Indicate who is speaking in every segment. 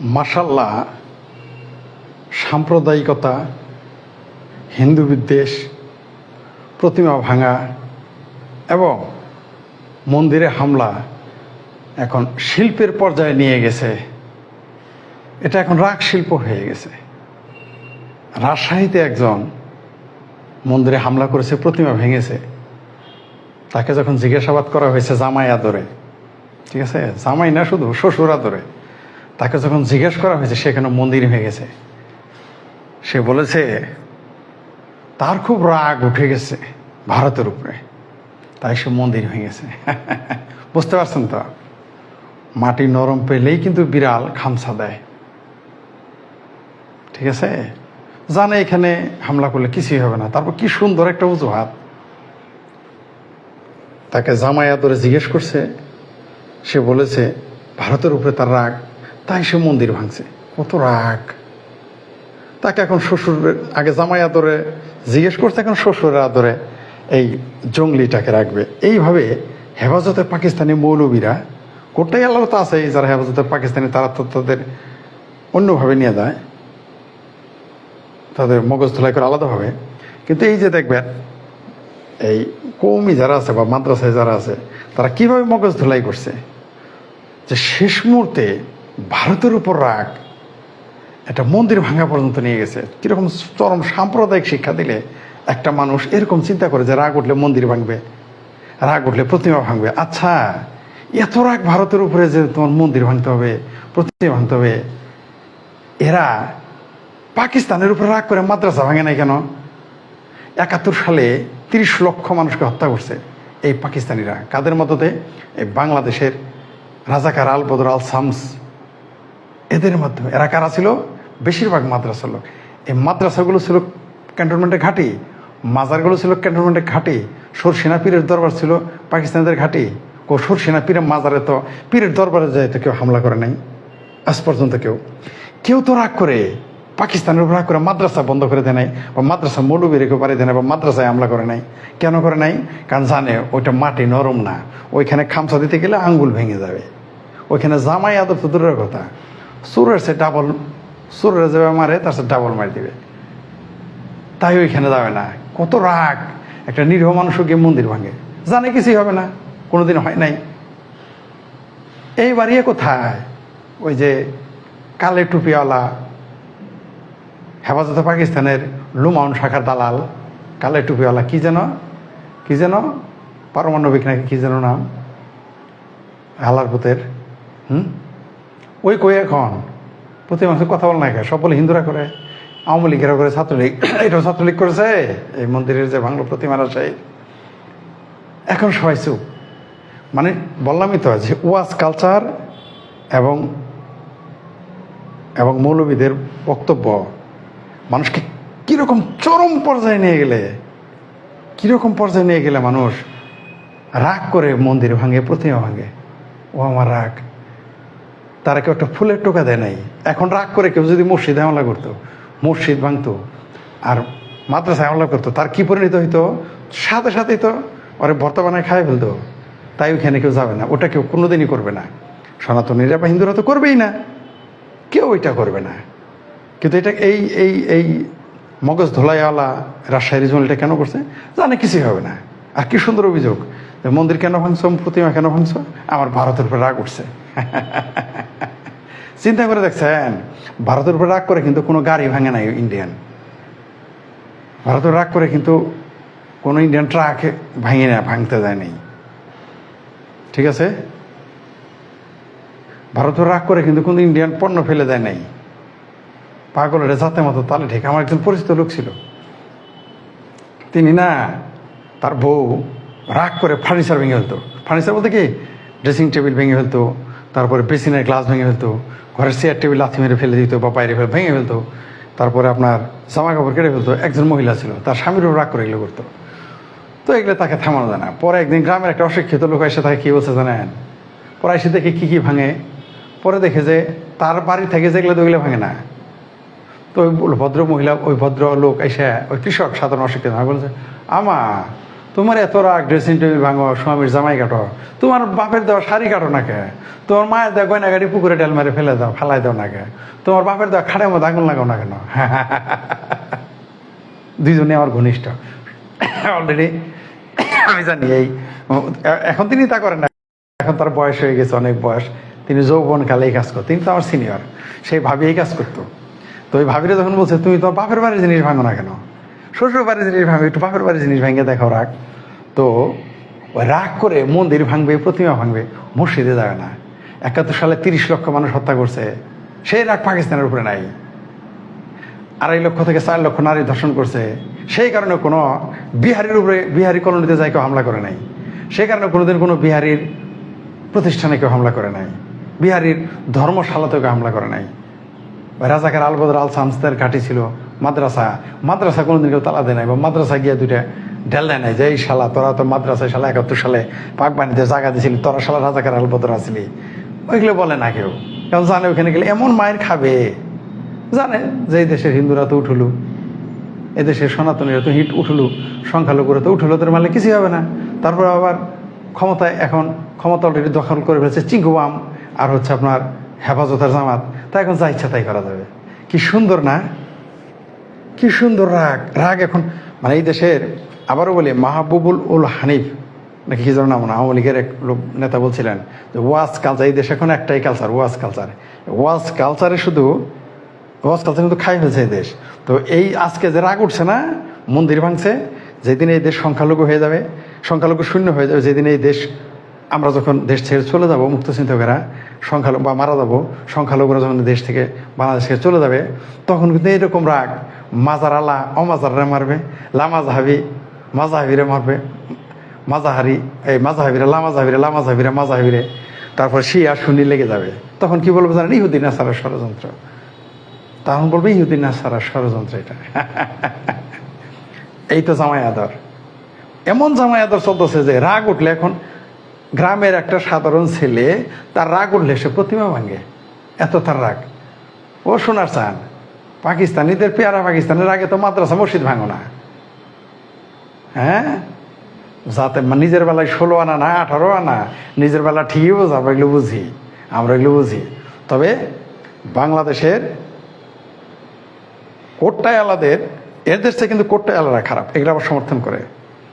Speaker 1: মাসাল্লাহ সাম্প্রদায়িকতা, হিন্দু বিদ্বেষ, প্রতিমা ভাঙা এবং মন্দিরে হামলা এখন শিল্পের পর্যায়ে নিয়ে গেছে। এটা এখন রাগ শিল্প হয়ে গেছে। রাজশাহীতে একজন মন্দিরে হামলা করেছে, প্রতিমা ভেঙেছে। তাকে যখন জিজ্ঞাসাবাদ করা হয়েছে জামাই আদরে, ঠিক আছে? জামাই না শুধু, শ্বশুর আদরে। তাকে যখন জিজ্ঞেস করা হয়েছে সেখানে মন্দির হয়ে গেছে। সে বলেছে, তার খুব রাগ উঠে গেছে ভারতের উপরে। তাই সে মন্দির হয়ে গেছে। বুঝতে পারছেন তো? মাটি নরম পেলেই কিন্তু বিড়াল খামসা দেয়। ঠিক আছে? জানে এখানে হামলা করলে কিছুই হবে না। তারপর কি সুন্দর একটা অজুহাত। তাকে জামাই আদরে জিজ্ঞেস করছে। সে বলেছে, ভারতের উপরে তার রাগ তাই সে মন্দির ভাঙছে। কত রাগ। তাকে এখন শ্বশুরের আগে জামাই আদরে জিজ্ঞেস করছে, এখন শ্বশুরের আদরে এই জঙ্গলিটাকে রাখবে। এইভাবে হেফাজতে পাকিস্তানি মৌলবীরা, কোটাই আল্লাহ তো আছে যারা হেফাজতে পাকিস্তানি, তারা তো তাদের অন্যভাবে নিয়ে যায়। তাদের মগজ ধুলাই করে আলাদাভাবে। কিন্তু এই যে দেখবেন, এই কৌমি যারা আছে বা মাদ্রাসায় যারা আছে, তারা কীভাবে মগজ ধুলাই করছে? যে শেষ মুহূর্তে ভারতের উপর রাগ, একটা মন্দির ভাঙা পর্যন্ত নিয়ে গেছে। কীরকম চরম সাম্প্রদায়িক শিক্ষা দিলে একটা মানুষ এরকম চিন্তা করে যে রাগ উঠলে মন্দির ভাঙবে, রাগ উঠলে প্রতিমা ভাঙবে। আচ্ছা এত রাগ ভারতের উপরে যে তোমার মন্দির ভাঙতে হবে, প্রতিমা ভাঙতে হবে, এরা পাকিস্তানের উপরে রাগ করে মাদ্রাসা ভাঙে নাই কেন? একাত্তর সালে তিরিশ লক্ষ মানুষকে হত্যা করছে এই পাকিস্তানিরা। কাদের মদতে? এই বাংলাদেশের রাজাকার আল বদর আল শামস এদের মাধ্যমে। এরা কারা ছিল? বেশিরভাগ মাদ্রাসা লোক। এই মাদ্রাসাগুলো ছিল ক্যান্টনমেন্টের ঘাঁটি, মাজারগুলো ছিল ক্যান্টনমেন্টের ঘাঁটি, সরসেনা পীরের দরবার ছিল পাকিস্তানিদের ঘাঁটি। ও সরসেনা পীরের মাজারে তো পীরের দরবারে যায় তো কেউ হামলা করে নাই, আজ পর্যন্ত কেউ। কেউ তো রাগ করে, পাকিস্তানের উপর রাগ করে মাদ্রাসা বন্ধ করে দেয় নাই, বা মাদ্রাসা মৌলবী রেখে পারে দেয় নাই, বা মাদ্রাসায় হামলা করে নাই। কেন করে নাই? কারণ জানে, ওইটা মাটি নরম না। ওইখানে খামসা দিতে গেলে আঙ্গুল ভেঙে যাবে। ওইখানে জামাই আদর তো দূরের কথা। সুরের সে ডাবল সুরের যাবে মারে, তার সে ডাবল মারি দিবে। তাই ওইখানে যাবে না। কত রাগ। একটা নিরীহ মানুষও গিয়ে মন্দির ভাঙে। জানে কিছুই হবে না। কোনোদিন হয় নাই। এই বাড়িয়ে কোথায়? ওই যে কালে টুপিওয়ালা, হেফাজতে পাকিস্তানের লুমাউন শাখার দালাল, কালে টুপিওয়ালা, কি যেন? কি যেন? পারমাণবিক নাকি কি যেন নাম? হালারপুতের হুম? ওই কই এখন? প্রতি মাসে কথা বল না সব বলে হিন্দুরা করে, আওয়ামী লীগেরা করে, ছাত্রলীগ। এটাও ছাত্রলীগ করেছে? এই মন্দিরের যে ভাঙলো প্রতিমারা সেই। এখন সবাই চুপ। মানে বললামই তো যে ওয়াজ কালচার এবং এবং মৌলবীদের বক্তব্য। মানুষকে কীরকম চরম পর্যায়ে নিয়ে গেলে? কীরকম পর্যায়ে নিয়ে গেলে মানুষ রাগ করে মন্দির ভাঙে, প্রতিমা ভাঙে? ও আমার রাগ। তারা কেউ একটা ফুলের টোকা দেয় নাই। এখন রাগ করে কেউ যদি মসজিদে হামলা করতো, মসজিদ ভাঙতো, আর মাদ্রাসায় হামলা করতো, তার কি পরিণত হইতো? সাথে সাথেই তো ওরে ভর্তা বানায় খাই ফেলতো। তাই ওইখানে কেউ যাবে না, ওটা কেউ কোনোদিনই করবে না। সনাতনীরা বা হিন্দুরা তো করবেই না। কেউ ওইটা করবে না। কিন্তু এটা এই এই এই মগজ ধোলাইওয়ালা রাজশাহী রিজনালটা কেন করছে? জানে কিছুই হবে না। আর কি সুন্দর অভিযোগ মন্দির কেন ভাঙছো, প্রতিমা কেন ভাঙছো? আমার ভারতের উপরে রাগ উঠছে। চিন্তা করে দেখছেন, ভারতের উপর রাগ করে কিন্তু কোনো গাড়ি ভাঙে নাই ইন্ডিয়ান ভারতের রাগ করে কিন্তু কোনো ইন্ডিয়ান ট্রাক ভাঙে না, ভাঙতে যায় নাই। ঠিক আছে? ভারতের রাগ করে কিন্তু কোনো ইন্ডিয়ান পণ্য ফেলে দেয় নাই। পাগলের যাতে মতো তালে ঠিক আমার একজন পরিচিত লোক ছিল। তিনি না তার বউ রাগ করে ফার্নিচার ভেঙে ফেলতো। ফার্নিচার বলতে কি? ড্রেসিং টেবিল ভেঙে ফেলতো তারপরে বেসিনের গ্লাস ভেঙে ফেলতো, ঘরের চেয়ার টেবিল লাথি মেরে ফেলে দিত, বা বাইরে ফেলে ভেঙে ফেলতো। তারপরে আপনার জামা কাপড় কেটে ফেলতো, একজন মহিলা ছিল, তার স্বামীরও রাগ করে এগুলো করতো। তো এগুলো তাকে থামানো যায় না। পরে একদিন গ্রামের একটা অশিক্ষিত লোক এসে তাকে কী বলছে জানেন? পরে এসে দেখে কী কী ভাঙে। পরে দেখে যে তার বাড়ি থেকে যেগুলো তো ওইগুলো ভাঙে না। তো ওই ভদ্র মহিলা, ওই ভদ্র লোক এসে ওই কৃষক, সাধারণ অশিক্ষিত বলছে, আমা তোমার এত রাগ ড্রেসিং টেবিল ভাঙো, স্বামীর জামাই কাটো। তোমার বাপের দেওয়া শাড়ি কাটো না কে? তোমার মায়ের দেওয়া গয়না গাড়ি পুকুরে টেল মারে ফেলে দাও, ফেলাই দাও না কে? তোমার বাপের দেওয়া খাড়ের মধ্যে আগুন লাগাও না কেন? দুইজনে আমার ঘনিষ্ঠ। অলরেডি আমি জানি এই, এখন তিনি তা করেন না। এখন তার বয়স হয়ে গেছে, অনেক বয়স। তিনি যৌবন কালে এই কাজ করতো তিনি তো আমার সিনিয়র সেই ভাবি এই কাজ করতো। তো ওই ভাবিরা যখন বলছে, তুমি তো বাপের বাড়ির জিনিস ভাঙো না কেন? শ্বশুর বাড়ির জিনিস ভাঙো একটু বাপের বাড়ির জিনিস ভেঙে দেখো রাগ। তো রাগ করে মন্দির ভাঙবে, প্রতিমা ভাঙবে, মসজিদে যাবে না। একাত্তর সালে তিরিশ লক্ষ মানুষ হত্যা করছে, সেই রাগ পাকিস্তানের উপরে নাই। আড়াই লক্ষ থেকে চার লক্ষ নারী ধর্ষণ করছে। সেই কারণে কোনো বিহারির উপরে, বিহারি কলোনিতে যাই কেউ হামলা করে নাই। সেই কারণে কোনোদিন কোনো বিহারির প্রতিষ্ঠানে কেউ হামলা করে নাই। বিহারির ধর্মশালাতেও কেউ হামলা করে নাই। রাজাকার আলবদর আল সামসদের ঘাঁটি ছিল মাদ্রাসা মাদ্রাসা কোনোদিন কেউ তালা দেয় নাই, বা মাদ্রাসা গিয়ে দুইটা ঢেল দেয় নাই যে, এই শালা, তোরা তো মাদ্রাসায় শালা একাত্তর সালে পাক বাণিজ্যের জায়গা দিয়েছিলি তোরা শালা রাজাকার আলবদর আসলি ওইগুলো বলে না কেউ। কারণ জানে ওখানে গেলে এমন মায়ের খাবে। জানে যে, এই দেশের হিন্দুরা তো উঠল এদেশের সনাতনীরা তো হিট উঠলু, সংখ্যালঘুরা তো উঠল, তোর মানে কিছুই হবে না। তারপর আবার ক্ষমতায় এখন ক্ষমতা অলরেডি দখল করে ফেলেছে চিঙ্কুবাম আর হচ্ছে আপনার হেফাজতের জামাত। তা এখন যা ইচ্ছা তাই করা যাবে। কি সুন্দর না? কি সুন্দর রাগ। রাগ এখন মানে এই দেশের, আবারও বলি, মাহবুবুল উল হানিফ, নাকি কি যেন নাম আওয়ামী লীগের এক লোক, নেতা বলছিলেন যে, ওয়াজ কালচার এই দেশে এখন একটাই কালচার ওয়াজ কালচার ওয়াজ কালচারে শুধু, ওয়াজ কালচার কিন্তু খাই ফেলছে এই দেশ। তো এই আজকে যে রাগ উঠছে না, মন্দির ভাঙছে, যেদিন এই দেশ সংখ্যালঘু হয়ে যাবে, সংখ্যালঘু শূন্য হয়ে যাবে, যেদিন এই দেশ, আমরা যখন দেশ ছেড়ে চলে যাব মুক্ত চিন্তকেরা সংখ্যালঘু বা মারা যাব, সংখ্যালঘুরা যখন দেশ থেকে বাংলাদেশ থেকে চলে যাবে, তখন কিন্তু এরকম রাগ। মাজার আলা অমাজাররা মারবে লামাজাহাবি মাজাহাবিরে মারবে, মাজাহারি, এই মাজাহাবিরে লামাজাহাবিরে লামাজাহাবিরে মাজাহাবিরে তারপর শিয়া শুনি লেগে যাবে। তখন কি বলব জানেন? ইহুদিন আসারের ষড়যন্ত্র। তখন বলবে ইহুদিন আসারের ষড়যন্ত্র এটা। এই তো জামাই আদর। এমন জামাই আদর চলতেছে যে রাগ উঠলে এখন গ্রামের একটা সাধারণ ছেলে তার রাগ উঠলে সে প্রতিমা ভাঙে। এত তার রাগ। ও শোনার চান পাকিস্তানিদের পেয়ারা পাকিস্তানের আগে তো মাদ্রাসা মসজিদ ভাঙো না। হ্যাঁ? যাতে নিজের বেলায় ষোলো আনা না, আঠারো আনা, নিজের বেলা ঠিকই বোঝাবো এগুলো বুঝি, আমরা এগুলো বুঝি। তবে বাংলাদেশের কোট্টায় আলাদের, এর দেশ কিন্তু কোট্টায় আলাদা খারাপ, এগুলো আবার সমর্থন করে।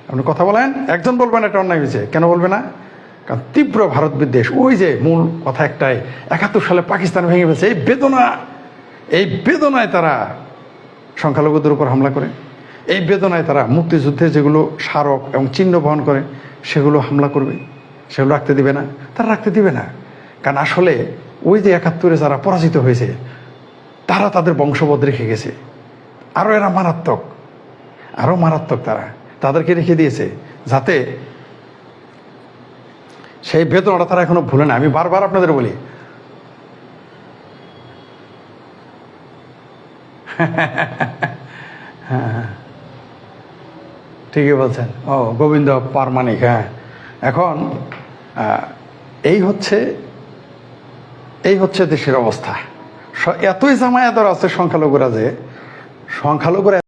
Speaker 1: আপনি কথা বলেন, একজন বলবেন এটা অন্যায় হয়েছে, কেন বলবে না? কারণ তীব্র ভারত বিদ্বেষ ওই যে মূল কথা একটাই, একাত্তর সালে পাকিস্তান ভেঙে ফেলছে, এই বেদনা এই বেদনায় তারা সংখ্যালঘুদের উপর হামলা করে। এই বেদনায় তারা মুক্তিযুদ্ধে যেগুলো স্মারক এবং চিহ্ন বহন করে, সেগুলো হামলা করবে। সেগুলো রাখতে দিবে না। তারা রাখতে দিবে না। কারণ আসলে ওই যে একাত্তরে যারা পরাজিত হয়েছে, তারা তাদের বংশবদ রেখে গেছে। আরও এরা মারাত্মক। আরও মারাত্মক তারা। তাদেরকে রেখে দিয়েছে যাতে সেই বেদনাটা তারা এখনও ভুলে না। আমি বারবার আপনাদের বলি ঠিকই বলছেন। ও, গোবিন্দ পারমানিক হ্যাঁ। এখন এই হচ্ছে এই হচ্ছে দেশের অবস্থা। এতই জামায়াতর আছে সংখ্যালঘুরা যে, সংখ্যালঘুরা